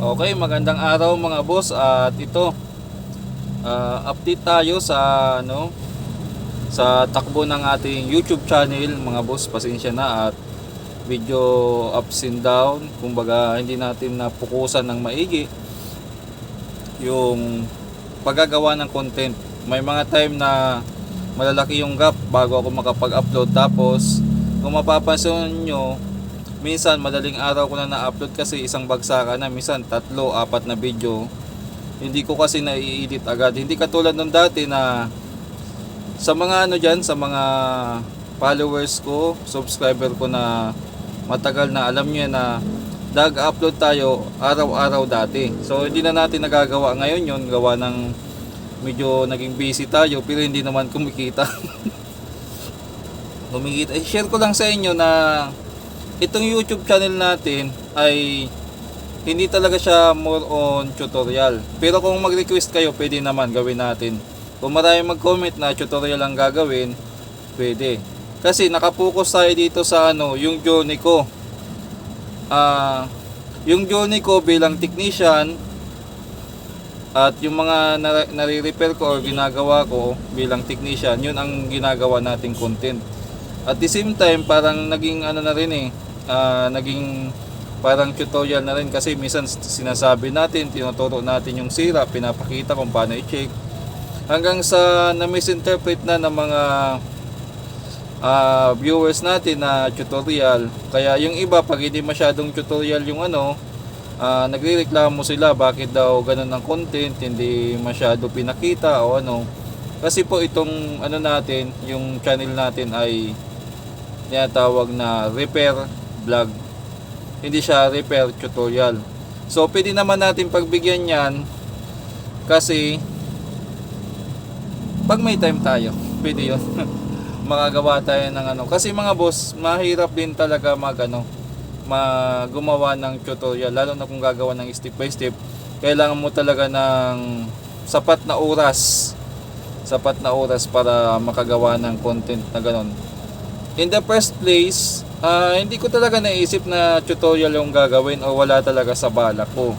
Okay, magandang araw mga boss. At ito ah, update tayo sa ano sa takbo ng ating YouTube channel. Mga boss pasensya na at video ups and down. Kumbaga hindi natin napukusan ng maigi yung paggagawa ng content. May mga time na malalaki yung gap bago ako makapag-upload. Tapos kung mapapansin nyo minsan madaling araw ko na na-upload kasi isang bagsakan na. Minsan tatlo, apat na video. Hindi ko kasi na-edit agad. Hindi katulad nung dati na sa mga ano dyan sa mga followers ko subscriber ko na matagal na alam niya na nag-upload tayo araw-araw dati. So hindi na natin nagagawa ngayon yon gawa ng medyo naging busy tayo pero hindi naman kumikita. Kumikita. Eh, share ko lang sa inyo na itong YouTube channel natin ay hindi talaga siya more on tutorial. Pero kung mag-request kayo, pwede naman gawin natin. Kung marami mag-comment na tutorial ang gagawin, pwede. Kasi nakapokus tayo dito sa ano, yung journey ko. Ah, yung journey ko bilang technician at yung mga nare- nare-repair ko or ginagawa ko bilang technician, yun ang ginagawa nating content. At the same time, parang naging ano na rin eh, ah, naging parang tutorial na rin kasi minsan sinasabi natin, tinuturo natin yung sira, pinapakita kung paano i-check. Hanggang sa na-misinterpret na ng mga ah, viewers natin na tutorial. Kaya yung iba, pag hindi masyadong tutorial yung ano, ah, nagrereklamo sila bakit daw ganun ang content, hindi masyado pinakita o ano. Kasi po itong ano natin, yung channel natin ay tinatawag na repair vlog. Hindi siya repair tutorial. So pwede naman natin pagbigyan yan kasi pag may time tayo, pwede yun. Makagawa tayo ng ano. Kasi mga boss, mahirap din talaga mag ano, gumawa ng tutorial. Lalo na kung gagawa ng step by step. Kailangan mo talaga ng sapat na oras. Sapat na oras para makagawa ng content na ganon. In the first place, ah, hindi ko talaga naisip na tutorial yung gagawin o wala talaga sa balak ko.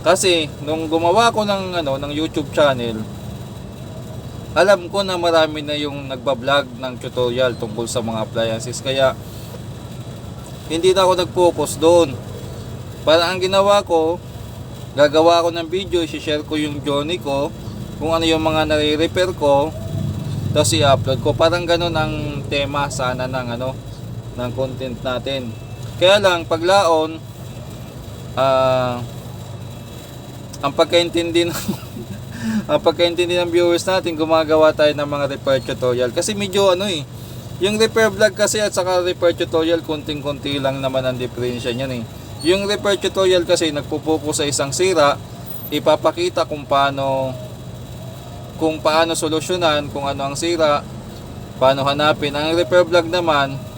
Kasi nung gumawa ko ng ano ng YouTube channel, alam ko na marami na yung nagba-vlog ng tutorial tungkol sa mga appliances kaya hindi na ako nag-focus doon. Para ang ginawa ko, gagawa ko ng video, i-share ko yung journey ko, kung ano yung mga nare-repair ko, tapos i-upload ko. Parang ganun ang tema sana ng ano ng content natin. Kaya lang paglaon ah ang pagkaintindi ng ang pagkaintindi ng viewers natin gumagawa tayo ng mga repair tutorial. Kasi medyo ano eh yung repair vlog kasi at saka repair tutorial kunting-kunti lang naman ang diferensya niyan eh. Yung repair tutorial kasi nagpo-focus sa isang sira ipapakita kung paano kung paano solusyonan kung ano ang sira paano hanapin. Ang repair vlog naman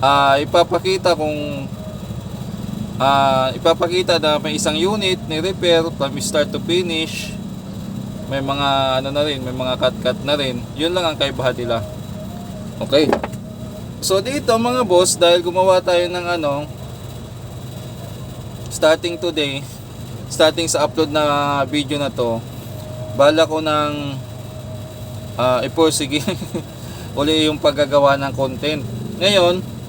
ah ipapakita kung ah ipapakita na may isang unit ni repair from start to finish. May mga ano na rin may mga cut cut na rin. Yun lang ang kaibahan nila. Okay. So dito mga boss dahil gumawa tayo ng ano starting today starting sa upload na video na to bala ko ng uh, iporsige uli yung paggagawa ng content. Ngayon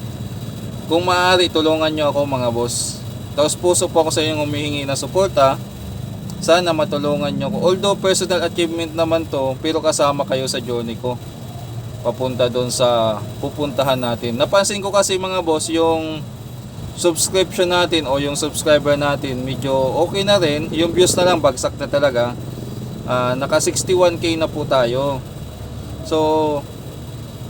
kung maaari tulungan nyo ako mga boss. Tapos puso po ako sa inyong humihingi na suporta. Sana matulungan nyo ako although personal achievement naman to pero kasama kayo sa journey ko. Papunta doon sa pupuntahan natin. Napansin ko kasi mga boss yung subscription natin o yung subscriber natin medyo okay na rin. Yung views na lang bagsak na talaga. Ah, naka 61k na po tayo. So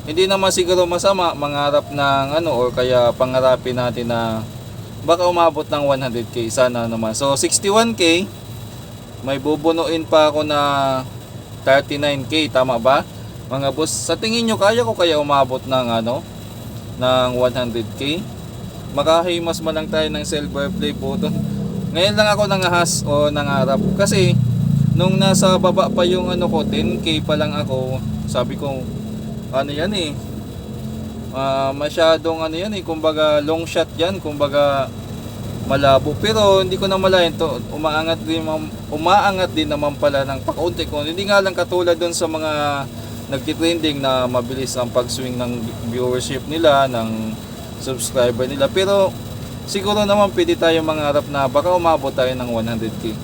hindi naman siguro masama mangarap ng ano or kaya pangarapin natin na baka umabot ng 100k sana naman. So 61k may bubunuin pa ako na 39k tama ba? Mga boss sa tingin nyo kaya ko kaya umabot ng ano ng 100k makahimas man lang tayo ng silver play button ngayon lang ako nangahas o nangarap kasi nung nasa baba pa yung ano ko 10k pa lang ako sabi ko ano yan eh Ah, masyadong ano yan eh kumbaga long shot yan kumbaga malabo. Pero hindi ko na malayan to, umaangat din umaangat din naman pala ng pakaunti ko. Hindi nga lang katulad doon sa mga nagtitrending na mabilis ang pag-swing ng viewership nila, ng subscriber nila. Pero siguro naman pwede tayo mangarap na baka umabot tayo ng 100k.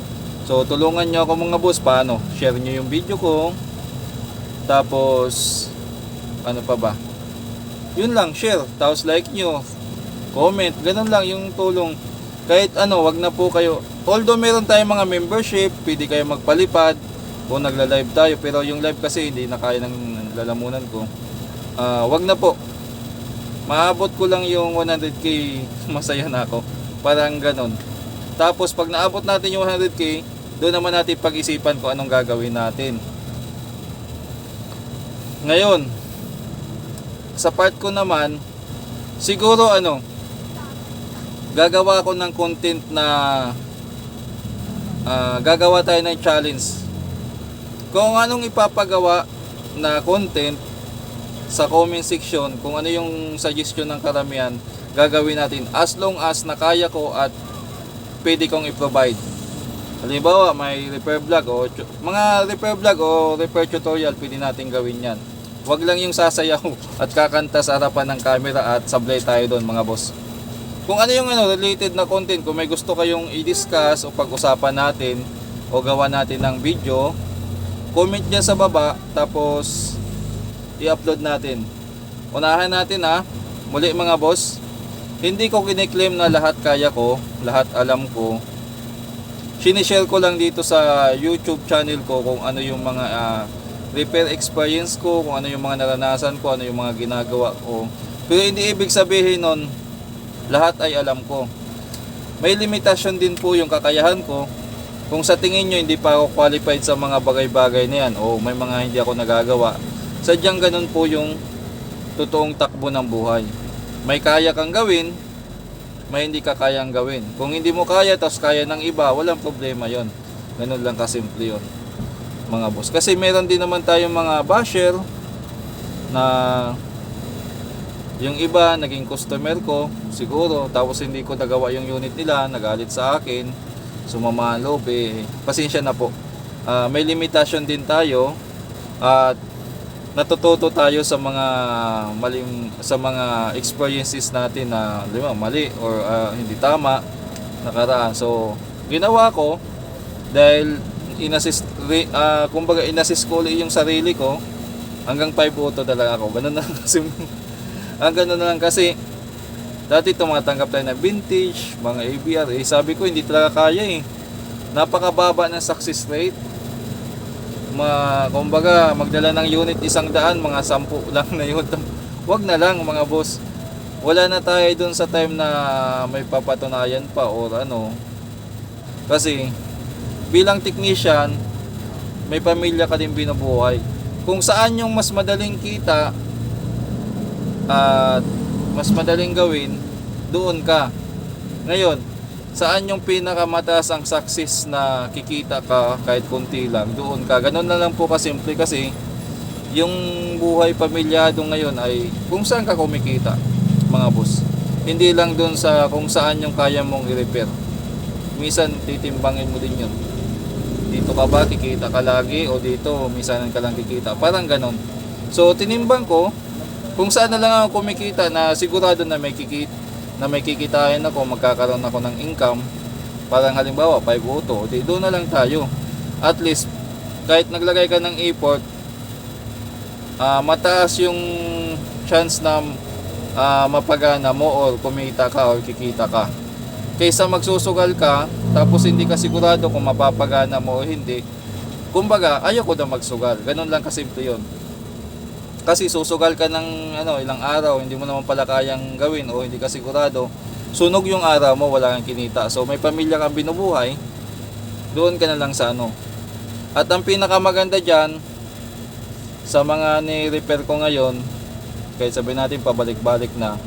So tulungan nyo ako mga boss, paano? Share nyo yung video ko. Tapos, ano pa ba? Yun lang, share. Tapos like nyo, comment, ganun lang yung tulong. Kahit ano, wag na po kayo. Although meron tayong mga membership, pwede kayo magpalipad kung nagla-live tayo. Pero yung live kasi hindi na kaya ng lalamunan ko. Ah, wag na po. Maabot ko lang yung 100k, masaya na ako. Parang ganun. Tapos pag naabot natin yung 100k, doon naman natin pag-isipan kung anong gagawin natin. Ngayon, sa part ko naman, siguro ano, gagawa ako ng content na ah, gagawa tayo ng challenge. Kung anong ipapagawa na content sa comment section, kung ano yung suggestion ng karamihan, gagawin natin as long as nakaya ko at pwede kong i-provide. Halimbawa, may repair vlog o mga repair vlog o repair tutorial, pwede natin gawin yan. Huwag lang yung sasayaw at kakanta sa harapan ng camera at sablay tayo doon mga boss. Kung ano yung ano, related na content, kung may gusto kayong i-discuss o pag-usapan natin o gawa natin ng video, comment dyan sa baba tapos i-upload natin. Unahan natin ha, muli mga boss, hindi ko kiniklaim na lahat kaya ko, lahat alam ko. Sinishare ko lang dito sa YouTube channel ko kung ano yung mga ah, repair experience ko, kung ano yung mga naranasan ko, ano yung mga ginagawa ko. Pero hindi ibig sabihin nun, lahat ay alam ko. May limitasyon din po yung kakayahan ko. Kung sa tingin nyo hindi pa ako qualified sa mga bagay-bagay na yan o may mga hindi ako nagagawa, sadyang ganun po yung totoong takbo ng buhay. May kaya kang gawin, may hindi ka kayang gawin. Kung hindi mo kaya, tapos kaya ng iba, walang problema yon. Ganun lang kasimple yon mga boss. Kasi meron din naman tayong mga basher na yung iba naging customer ko siguro tapos hindi ko nagawa yung unit nila nagalit sa akin sumama ang loob eh pasensya na po Ah, may limitasyon din tayo at natututo tayo sa mga maling sa mga experiences natin na di mali or ah, hindi tama nakaraan so ginawa ko dahil inassist re, ah, kumbaga inassist ko ulit yung sarili ko. Hanggang 5 auto talaga ako. Ganun na kasi ang ganun na lang kasi dati tumatanggap tayo ng vintage mga ABR eh sabi ko hindi talaga kaya eh. Napakababa ng success rate. Ma kumbaga magdala ng unit isang daan mga sampu lang na yun. Wag na lang mga boss. Wala na tayo dun sa time na may papatunayan pa or ano. Kasi bilang technician may pamilya ka din binubuhay. Kung saan yung mas madaling kita at mas madaling gawin doon ka. Ngayon saan yung pinakamataas ang success na kikita ka kahit konti lang? Doon ka. Ganun na lang po kasimple kasi yung buhay pamilyado ngayon ay kung saan ka kumikita mga boss. Hindi lang doon sa kung saan yung kaya mong i-repair. Minsan titimbangin mo din yun dito ka ba? Kikita ka lagi? O dito minsan ka lang kikita? Parang ganon so tinimbang ko kung saan na lang ako kumikita na sigurado na may kikita na may kikitain ako, magkakaroon ako ng income, parang halimbawa 5 auto, di doon na lang tayo. At least, kahit naglagay ka ng effort, ah, mataas yung chance na ah, mapagana mo or kumita ka or kikita ka. Kaysa magsusugal ka, tapos hindi ka sigurado kung mapapagana mo o hindi, kumbaga, ayoko na magsugal. Ganun lang kasimple yon kasi susugal ka ng ano, ilang araw, hindi mo naman pala kayang gawin o hindi ka sigurado, sunog yung araw mo, wala kang kinita. So may pamilya kang binubuhay, doon ka na lang sa ano. At ang pinakamaganda dyan, sa mga ni-repair ko ngayon, kahit sabihin natin pabalik-balik na,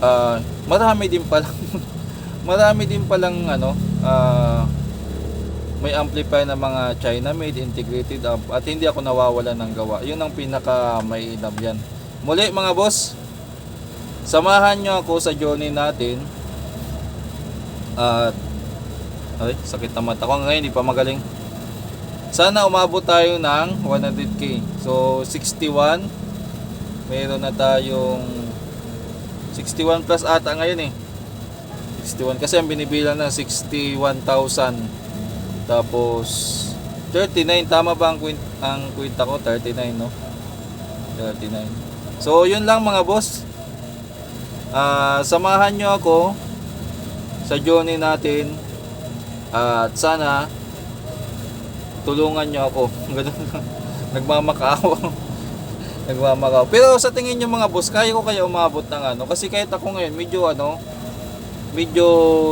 ah marami din palang, marami din palang ano, ah may amplifier na mga China made integrated amp at hindi ako nawawala ng gawa. Yun ang pinaka may inam yan. Muli mga boss, samahan nyo ako sa journey natin At ay, sakit na mata ko ngayon, hindi pa magaling. Sana umabot tayo ng 100k. So 61 meron na tayong 61 plus ata ngayon eh. 61 kasi ang binibilang na 61,000. Tapos 39 tama ba ang kwint ang kwenta ko 39 no? 39. So yun lang mga boss. Ah, samahan nyo ako sa journey natin at sana tulungan nyo ako. Ganun. Nagmamakaawa. Nagmamakaawa. Pero sa tingin nyo mga boss, kaya ko kaya umabot ng ano? Kasi kahit ako ngayon, medyo ano, medyo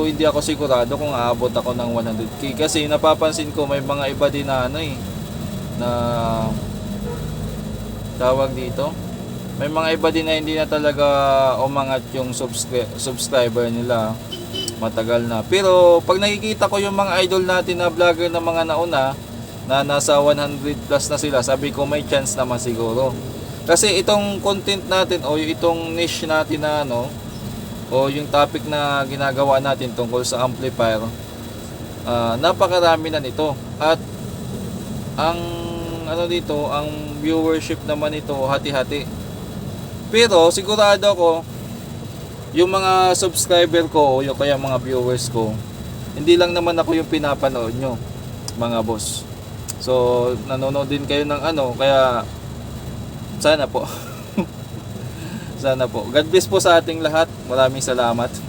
hindi ako sigurado kung aabot ako ng 100k. Kasi napapansin ko may mga iba din na ano eh, na tawag dito. May mga iba din na hindi na talaga umangat yung subscri- subscriber nila matagal na. Pero pag nakikita ko yung mga idol natin na vlogger na mga nauna na nasa 100 plus na sila, sabi ko may chance naman siguro. Kasi itong content natin o itong niche natin na ano o yung topic na ginagawa natin tungkol sa amplifier, ah, napakarami na nito. At ang ano dito, ang viewership naman ito hati-hati. Pero sigurado ako yung mga subscriber ko o yung kaya mga viewers ko, hindi lang naman ako yung pinapanood nyo, mga boss. So, nanonood din kayo ng ano, kaya sana po. sana po. God bless po sa ating lahat. Maraming salamat.